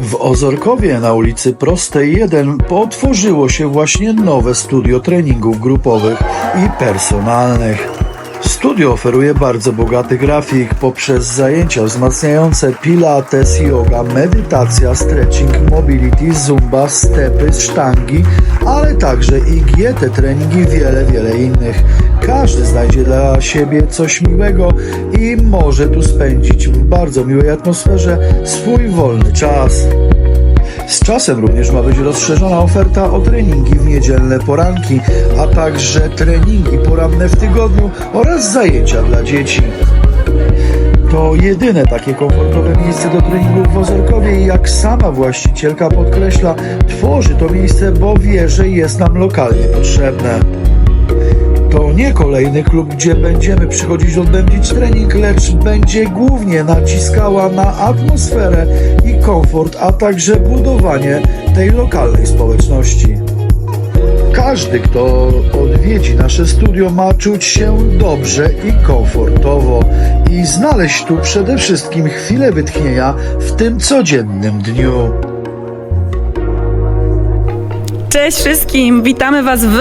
W Ozorkowie na ulicy Prostej 1 otworzyło się właśnie nowe studio treningów grupowych i personalnych. Studio oferuje bardzo bogaty grafik poprzez zajęcia wzmacniające pilates, yoga, medytacja, stretching, mobility, zumba, stepy, sztangi, ale także IGT treningi i wiele, wiele innych. Każdy znajdzie dla siebie coś miłego i może tu spędzić w bardzo miłej atmosferze swój wolny czas. Z czasem również ma być rozszerzona oferta o treningi w niedzielne poranki, a także treningi poranne w tygodniu oraz zajęcia dla dzieci. To jedyne takie komfortowe miejsce do treningów w Ozorkowie i jak sama właścicielka podkreśla, tworzy to miejsce, bo wie, że jest nam lokalnie potrzebne. To nie kolejny klub, gdzie będziemy przychodzić odbędzić trening, lecz będzie głównie naciskała na atmosferę i komfort, a także budowanie tej lokalnej społeczności. Każdy, kto odwiedzi nasze studio, ma czuć się dobrze i komfortowo i znaleźć tu przede wszystkim chwilę wytchnienia w tym codziennym dniu. Cześć wszystkim, witamy Was w,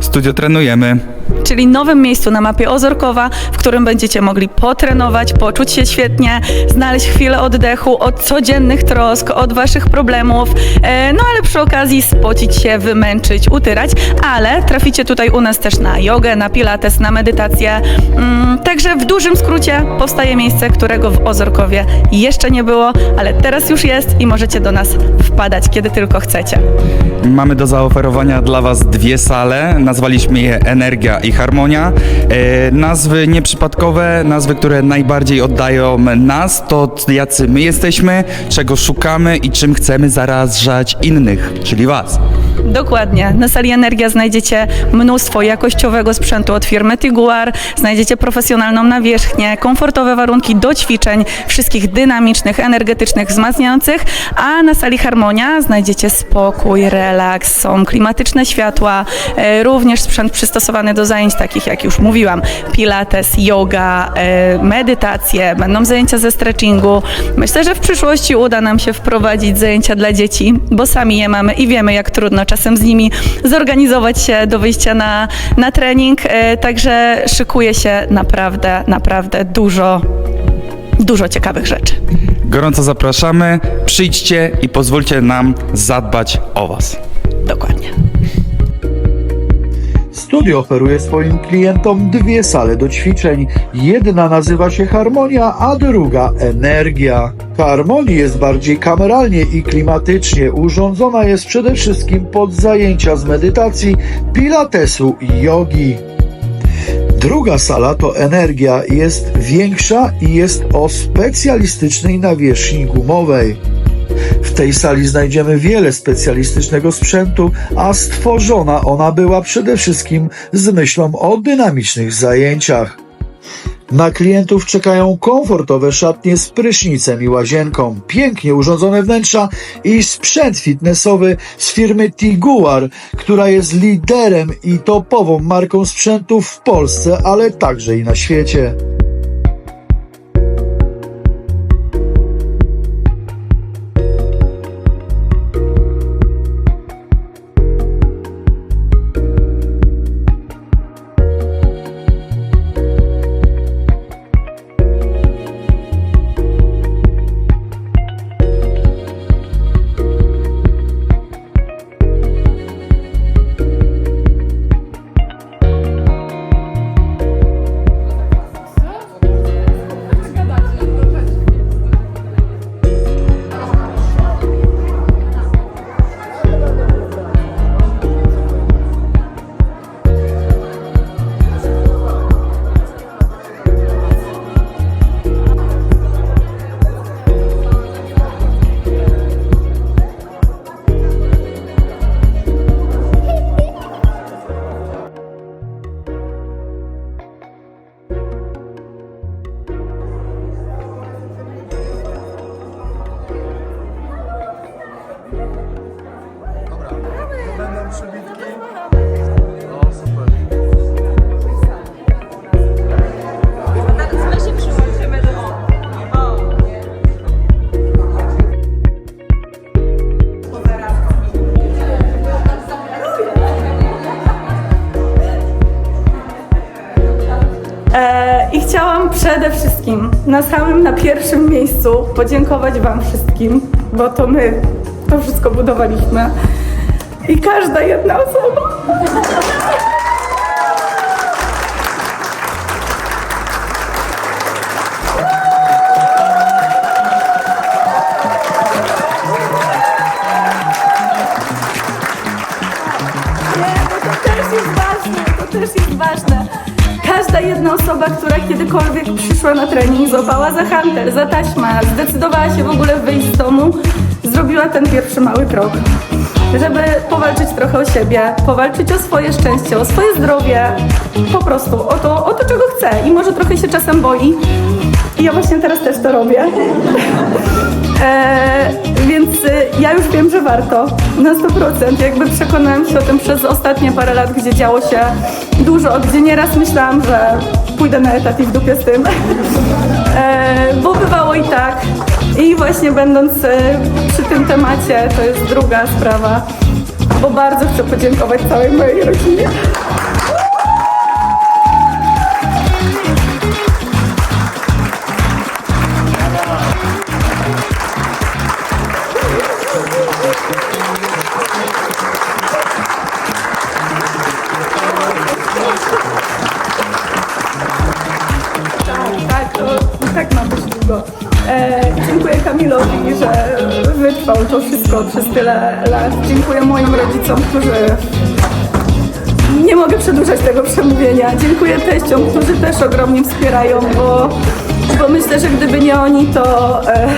Studio trenujemy. Czyli nowym miejscu na mapie Ozorkowa, w którym będziecie mogli potrenować, poczuć się świetnie, znaleźć chwilę oddechu od codziennych trosk, od Waszych problemów, e, no ale przy okazji spocić się, wymęczyć, utyrać, ale traficie tutaj u nas też na jogę, na pilates, na medytację. Mm, Także w dużym skrócie powstaje miejsce, którego w Ozorkowie jeszcze nie było, ale teraz już jest i możecie do nas wpadać, kiedy tylko chcecie. Mamy do zaoferowania dla Was dwie sale. Nazwaliśmy je Energia i Harmonia. E, nazwy nieprzypadkowe, nazwy, które najbardziej oddają nas, to jacy my jesteśmy, czego szukamy i czym chcemy zarażać innych, czyli Was. Dokładnie. Na sali Energia znajdziecie mnóstwo jakościowego sprzętu od firmy Tiguar, znajdziecie profesjonalną nawierzchnię, komfortowe warunki do ćwiczeń, wszystkich dynamicznych, energetycznych, wzmacniających, a na sali Harmonia znajdziecie spokój, relaks, są klimatyczne światła, e, również sprzęt przystosowany do zajęć takich jak już mówiłam, pilates, yoga, e, medytacje, będą zajęcia ze stretchingu. Myślę, że w przyszłości uda nam się wprowadzić zajęcia dla dzieci, bo sami je mamy i wiemy jak trudno czasem z nimi zorganizować się do wyjścia na, na trening, e, także szykuje się naprawdę, naprawdę dużo, dużo ciekawych rzeczy. Gorąco zapraszamy, przyjdźcie i pozwólcie nam zadbać o Was. Dokładnie. Studio oferuje swoim klientom dwie sale do ćwiczeń. Jedna nazywa się Harmonia, a druga Energia. Harmonii jest bardziej kameralnie i klimatycznie. Urządzona jest przede wszystkim pod zajęcia z medytacji, pilatesu i jogi. Druga sala to Energia, jest większa i jest o specjalistycznej nawierzchni gumowej. W tej sali znajdziemy wiele specjalistycznego sprzętu, a stworzona ona była przede wszystkim z myślą o dynamicznych zajęciach. Na klientów czekają komfortowe szatnie z prysznicem i łazienką, pięknie urządzone wnętrza i sprzęt fitnessowy z firmy Tiguar, która jest liderem i topową marką sprzętów w Polsce, ale także i na świecie. Na samym, na pierwszym miejscu podziękować Wam wszystkim, bo to my to wszystko budowaliśmy. I każda jedna osoba. Osoba, która kiedykolwiek przyszła na trening, złapała za hunter, za taśmę, zdecydowała się w ogóle wyjść z domu, zrobiła ten pierwszy mały krok. Żeby powalczyć trochę o siebie, powalczyć o swoje szczęście, o swoje zdrowie, po prostu o to, o to czego chce i może trochę się czasem boi. I ja właśnie teraz też to robię. E, więc y, ja już wiem, że warto na 100%. Jakby przekonałam się o tym przez ostatnie parę lat, gdzie działo się dużo, gdzie nieraz myślałam, że pójdę na etat i w dupie z tym. E, bo bywało i tak. I właśnie będąc y, przy tym temacie, to jest druga sprawa, bo bardzo chcę podziękować całej mojej rodzinie. Dziękuję Kamilowi, że wytrwał to wszystko przez tyle lat. Dziękuję moim rodzicom, którzy... Nie mogę przedłużać tego przemówienia. Dziękuję teściom, którzy też ogromnie wspierają, bo, bo myślę, że gdyby nie oni, to... E,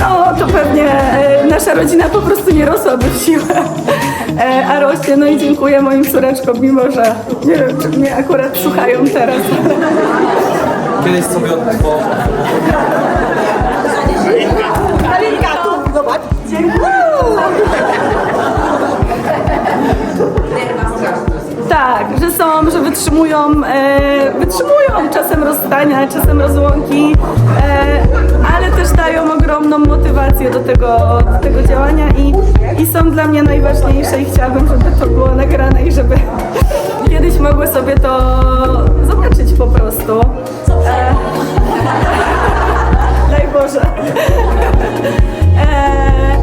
no, to pewnie e, nasza rodzina po prostu nie rosłaby w siłę, e, a rośnie. No i dziękuję moim córeczkom, mimo że nie wiem, czy mnie akurat słuchają teraz. Kiedyś sobie po... są, że wytrzymują, e, wytrzymują czasem rozstania, czasem rozłąki, e, ale też dają ogromną motywację do tego, do tego działania i, i są dla mnie najważniejsze i chciałabym, żeby to było nagrane i żeby kiedyś mogły sobie to zobaczyć po prostu. E, daj Boże. E,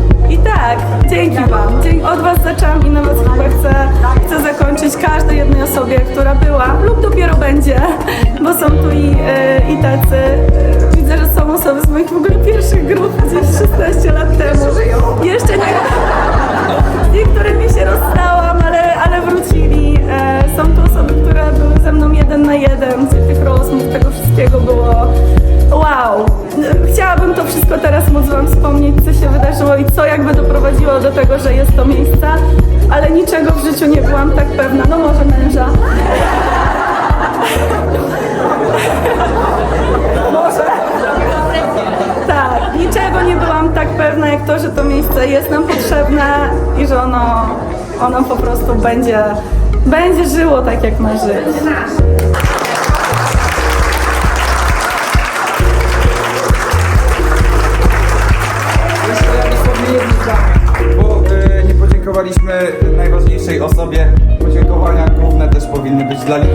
tak, dzięki Wam. Dzięki, od Was zaczęłam i na chyba chcę, chcę zakończyć każdej jednej osobie, która była lub dopiero będzie, bo są tu i, e, i tacy. e, Widzę, że są osoby z moich w ogóle pierwszych grup gdzieś 16 lat temu. Jeszcze nie. Niektórymi się co jakby doprowadziło do tego, że jest to miejsce, ale niczego w życiu nie byłam tak pewna. No może męża. może. Tak, niczego nie byłam tak pewna jak to, że to miejsce jest nam potrzebne i że ono, ono po prostu będzie, będzie żyło tak jak ma żyć. Podziękowaliśmy najważniejszej osobie. Podziękowania główne też powinny być dla ludzi.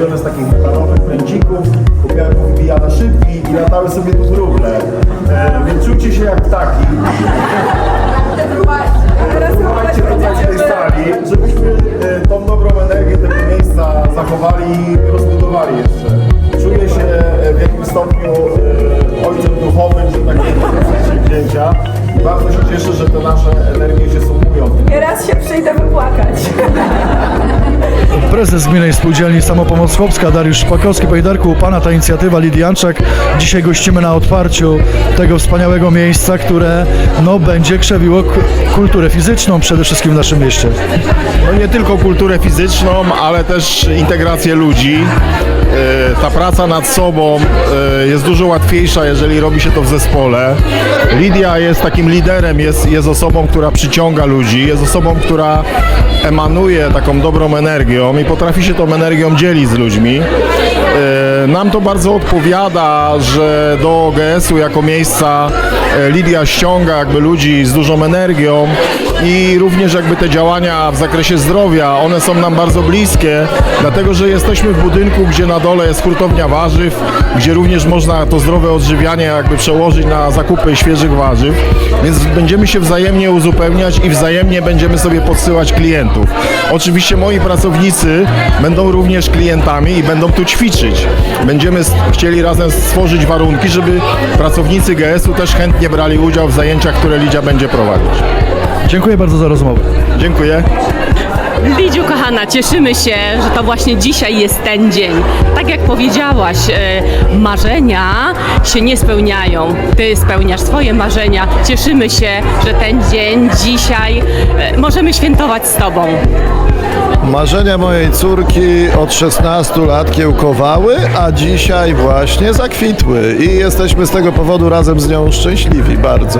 E, zrobione z takich metalowych pręcików, kupiłem wybijane szybki i latały sobie tu wróble. E, Więc czujcie się jak ptaki. Słuchajcie tutaj w tej sali, żebyśmy e, tą dobrą energię tego miejsca zachowali i rozbudowali jeszcze. Czuję się e, w jakimś stopniu e, ojcem duchowym, że tak powiem, przedsięwzięcia. I bardzo się cieszę, że te nasze energie się sumują. Nieraz się przyjdę wypłakać. Prezes Gminnej Spółdzielni Samopomoc Chłopska Dariusz Szpakowski. Panie Darku, u Pana ta inicjatywa Lidii Janczak. Dzisiaj gościmy na otwarciu tego wspaniałego miejsca, które no, będzie krzewiło kulturę fizyczną przede wszystkim w naszym mieście. No nie tylko kulturę fizyczną, ale też integrację ludzi. E, Ta praca nad sobą e, jest dużo łatwiejsza, jeżeli robi się to w zespole. Lidia jest takim liderem, jest, jest osobą, która przyciąga ludzi, jest osobą, która emanuje taką dobrą energią i potrafi się tą energią dzielić z ludźmi. E, Nam to bardzo odpowiada, że do OGS-u jako miejsca Lidia ściąga jakby ludzi z dużą energią i również jakby te działania w zakresie zdrowia, one są nam bardzo bliskie, dlatego że jesteśmy w budynku, gdzie na dole jest hurtownia warzyw, gdzie również można to zdrowe odżywianie jakby przełożyć na zakupy świeżych warzyw, więc będziemy się wzajemnie uzupełniać i wzajemnie będziemy sobie podsyłać klientów. Oczywiście moi pracownicy będą również klientami i będą tu ćwiczyć. Będziemy chcieli razem stworzyć warunki, żeby pracownicy GS-u też chętnie brali udział w zajęciach, które Lidia będzie prowadzić. Dziękuję bardzo za rozmowę. Dziękuję. Lidziu kochana, cieszymy się, że to właśnie dzisiaj jest ten dzień. Tak jak powiedziałaś, e, marzenia się nie spełniają. Ty spełniasz swoje marzenia. Cieszymy się, że ten dzień dzisiaj e, możemy świętować z Tobą. Marzenia mojej córki od 16 lat kiełkowały, a dzisiaj właśnie zakwitły i jesteśmy z tego powodu razem z nią szczęśliwi bardzo.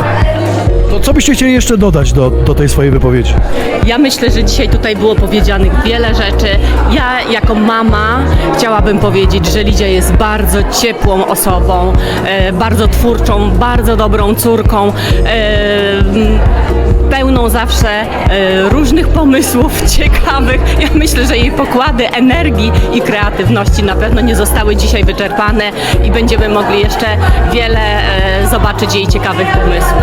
To co byście chcieli jeszcze dodać do, do tej swojej wypowiedzi? Ja myślę, że dzisiaj tutaj było powiedzianych wiele rzeczy. Ja jako mama chciałabym powiedzieć, że Lidia jest bardzo ciepłą osobą, e, bardzo twórczą, bardzo dobrą córką. E, Pełną zawsze e, różnych pomysłów ciekawych. Ja myślę, że jej pokłady energii i kreatywności na pewno nie zostały dzisiaj wyczerpane i będziemy mogli jeszcze wiele e, zobaczyć jej ciekawych pomysłów.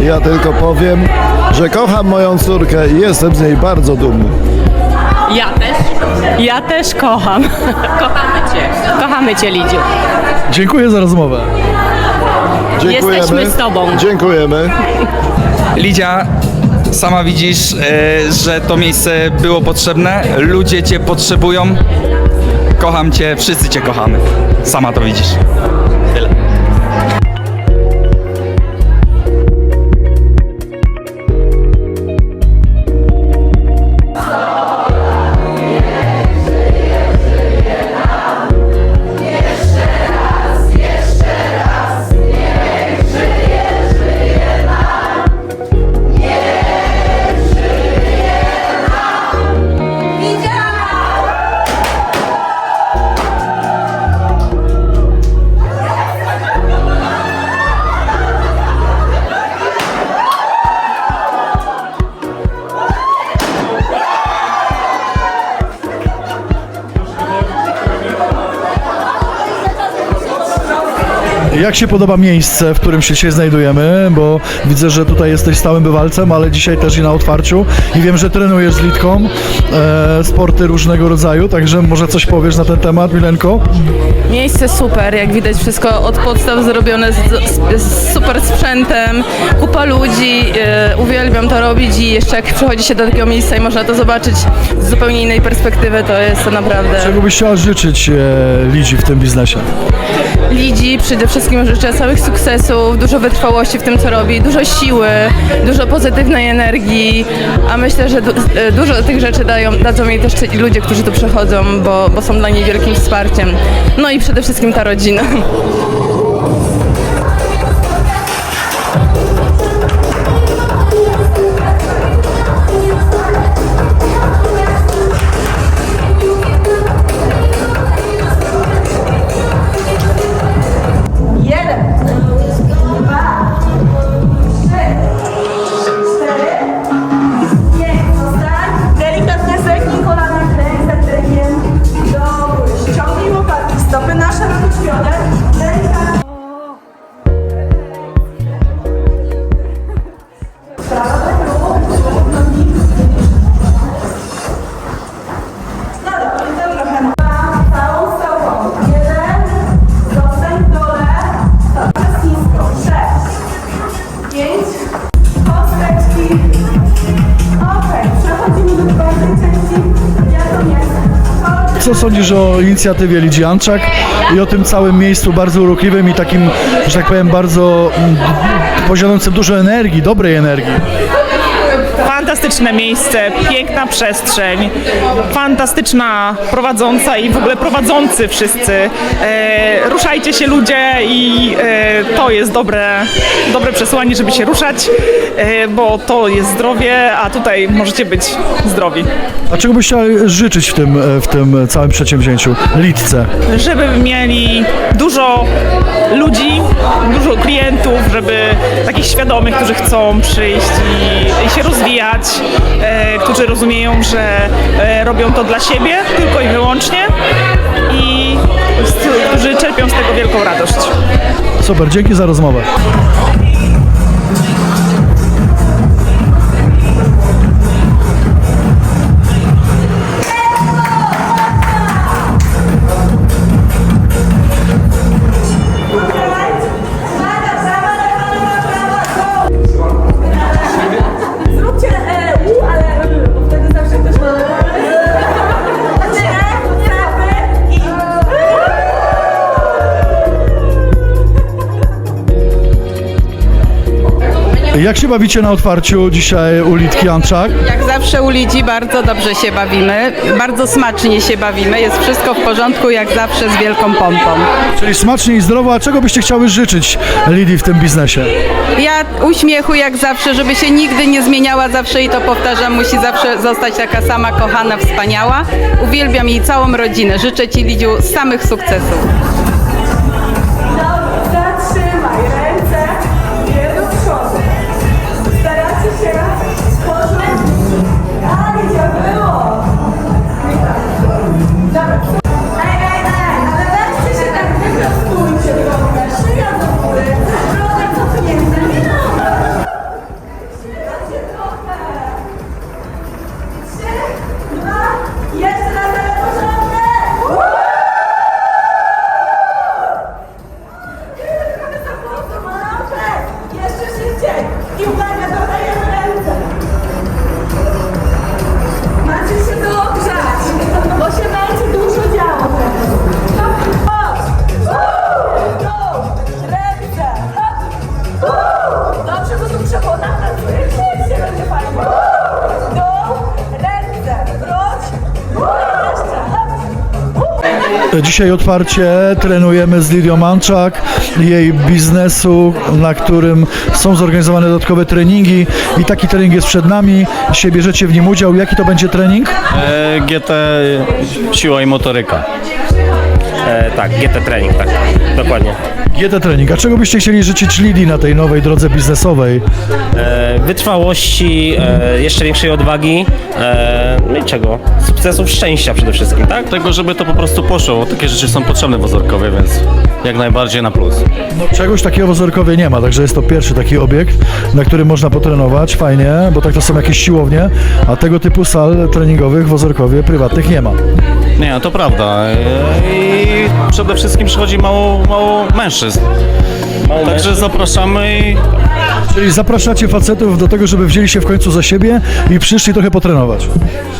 Ja tylko powiem, że kocham moją córkę i jestem z niej bardzo dumny. Ja też. Ja też kocham. Kochamy Cię. Kochamy Cię, Lidziu. Dziękuję za rozmowę. Dziękujemy. Jesteśmy z tobą. Dziękujemy. Lidia, sama widzisz, e, że to miejsce było potrzebne. Ludzie cię potrzebują. Kocham cię, wszyscy cię kochamy. Sama to widzisz. Tyle. Jak się podoba miejsce, w którym się dzisiaj znajdujemy? Bo widzę, że tutaj jesteś stałym bywalcem, ale dzisiaj też i na otwarciu. I wiem, że trenujesz z Litką e, sporty różnego rodzaju, także może coś powiesz na ten temat, Milenko? Miejsce super, jak widać wszystko od podstaw zrobione z, z, z super sprzętem, kupa ludzi, e, uwielbiam to robić i jeszcze jak przychodzi się do takiego miejsca i można to zobaczyć z zupełnie innej perspektywy, to jest to naprawdę... Czego byś chciała życzyć e, Lidzi w tym biznesie? Lidzi przede wszystkim życzę całych sukcesów, dużo wytrwałości w tym, co robi, dużo siły, dużo pozytywnej energii, a myślę, że du- e, dużo tych rzeczy dają, dadzą jej też ci ludzie, którzy tu przychodzą, bo, bo są dla niej wielkim wsparciem. No i przede wszystkim ta rodzina. Co sądzisz o inicjatywie Lidzi Anczak i o tym całym miejscu bardzo urokliwym i takim, że tak powiem, bardzo mm, dużo energii, dobrej energii? Fantastyczne miejsce, piękna przestrzeń, fantastyczna prowadząca i w ogóle prowadzący wszyscy. E, ruszajcie się ludzie i e, to jest dobre, dobre przesłanie, żeby się ruszać, e, bo to jest zdrowie, a tutaj możecie być zdrowi. A czego byś chciał życzyć w tym, e, w tym całym przedsięwzięciu? Litce. żeby mieli dużo ludzi, klientów, żeby takich świadomych, którzy chcą przyjść i, i się rozwijać, e, którzy rozumieją, że e, robią to dla siebie tylko i wyłącznie i którzy czerpią z tego wielką radość. Super, dzięki za rozmowę. Jak się bawicie na otwarciu dzisiaj u Litki Anczak? Jak zawsze u Lidzi bardzo dobrze się bawimy, bardzo smacznie się bawimy, jest wszystko w porządku jak zawsze z wielką pompą. Czyli smacznie i zdrowo, a czego byście chciały życzyć Lidii w tym biznesie? Ja uśmiechu jak zawsze, żeby się nigdy nie zmieniała, zawsze i to powtarzam, musi zawsze zostać taka sama kochana, wspaniała. Uwielbiam jej całą rodzinę, życzę Ci Lidziu samych sukcesów. Dzisiaj otwarcie trenujemy z Lidią Manczak, jej biznesu, na którym są zorganizowane dodatkowe treningi i taki trening jest przed nami. Dzisiaj bierzecie w nim udział. Jaki to będzie trening? E, GT siła i motoryka. E, tak, GT Training, tak, dokładnie. GT trening. A czego byście chcieli życzyć Lidii na tej nowej drodze biznesowej? E, wytrwałości, e, jeszcze większej odwagi, e, no i czego? Sukcesów, szczęścia przede wszystkim, tak? Tego, żeby to po prostu poszło, bo takie rzeczy są potrzebne w Ozorkowie, więc jak najbardziej na plus. No, czegoś takiego w Ozorkowie nie ma, także jest to pierwszy taki obiekt, na którym można potrenować. Fajnie, bo tak to są jakieś siłownie, a tego typu sal treningowych w Ozorkowie prywatnych nie ma. Nie, to prawda. E, I przede wszystkim przychodzi mało, mało mężczyzn. Także zapraszamy i Czyli zapraszacie facetów do tego, żeby wzięli się w końcu za siebie i przyszli trochę potrenować.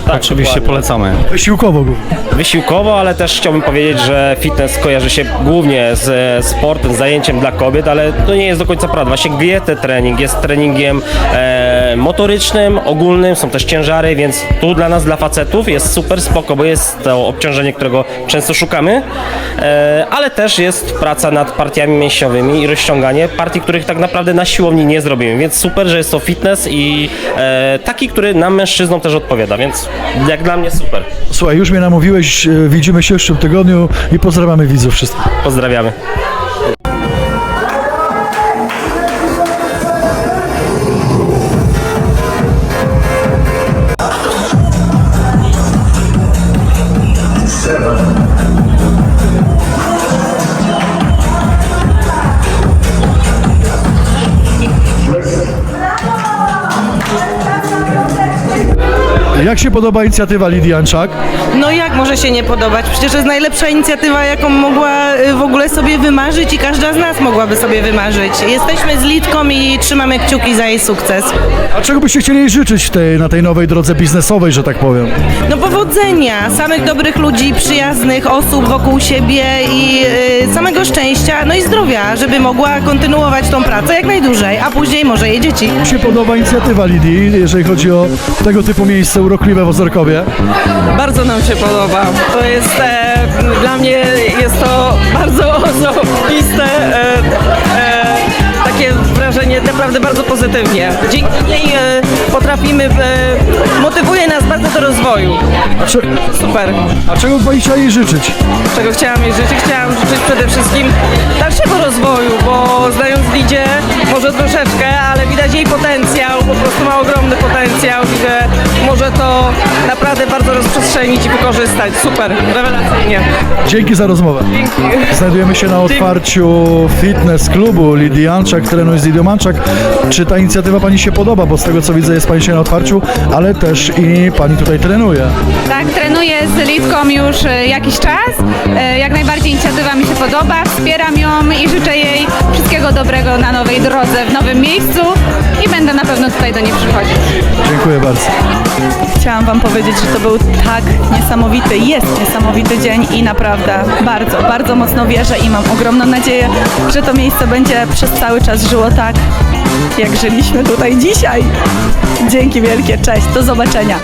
Tak, oczywiście dokładnie. polecamy. Wysiłkowo głównie. Wysiłkowo, ale też chciałbym powiedzieć, że fitness kojarzy się głównie z sportem, z zajęciem dla kobiet, ale to nie jest do końca prawda. Właśnie GT trening jest treningiem e, motorycznym, ogólnym, są też ciężary, więc tu dla nas, dla facetów jest super spoko, bo jest to obciążenie, którego często szukamy, e, ale też jest praca nad partiami mięśniowymi i rozciąganie partii, których tak naprawdę na siłowni nie zrobimy, więc super, że jest to fitness i e, taki, który nam mężczyznom też odpowiada, więc jak dla mnie super. Słuchaj, już mnie namówiłeś, e, widzimy się w przyszłym tygodniu i pozdrawiamy widzów wszystkich. Pozdrawiamy. Jak się podoba inicjatywa Lidii Anczak? No jak może się nie podobać? Przecież to jest najlepsza inicjatywa, jaką mogła y, w ogóle sobie wymarzyć i każda z nas mogłaby sobie wymarzyć. Jesteśmy z Litką i trzymamy kciuki za jej sukces. A czego byście chcieli jej życzyć tej, na tej nowej drodze biznesowej, że tak powiem? No powodzenia, samych dobrych ludzi, przyjaznych osób wokół siebie i y, samego szczęścia, no i zdrowia, żeby mogła kontynuować tą pracę jak najdłużej, a później może jej dzieci. Jak się podoba inicjatywa Lidii, jeżeli chodzi o tego typu miejsce urokliwe w Ozorkowie? Bardzo nam się podoba. To jest, e, dla mnie jest to bardzo osobiste, e, e, takie wrażenie naprawdę bardzo pozytywnie. Dzięki e, potrafimy, e, motywuje nas bardzo do rozwoju. A, cze- Super. a czego pani chciała jej życzyć? Czego chciałam jej życzyć? Chciałam życzyć przede wszystkim dalszego rozwoju, bo znając Lidzie, może troszeczkę, ale widać jej potencjał, po prostu ma ogromny potencjał i że może to naprawdę bardzo rozprzestrzenić i wykorzystać. Super, rewelacyjnie. Dzięki za rozmowę. Dzięki. Znajdujemy się na otwarciu fitness klubu Lidii Anczak, trenuje z Lidią Anczak. Czy ta inicjatywa Pani się podoba? Bo z tego co widzę jest Pani się na otwarciu, ale też i Pani tutaj trenuje. Tak, trenuję z Litką już e, jakiś czas. E, Jak najbardziej inicjatywa mi się podoba, wspieram ją i życzę jej wszystkiego dobrego na nowej drodze, w nowym miejscu i będę na pewno tutaj do niej przychodzić. Dziękuję bardzo. Chciałam Wam powiedzieć, że to był tak niesamowity, jest niesamowity dzień i naprawdę bardzo, bardzo mocno wierzę i mam ogromną nadzieję, że to miejsce będzie przez cały czas żyło tak, jak żyliśmy tutaj dzisiaj. Dzięki wielkie, cześć, do zobaczenia.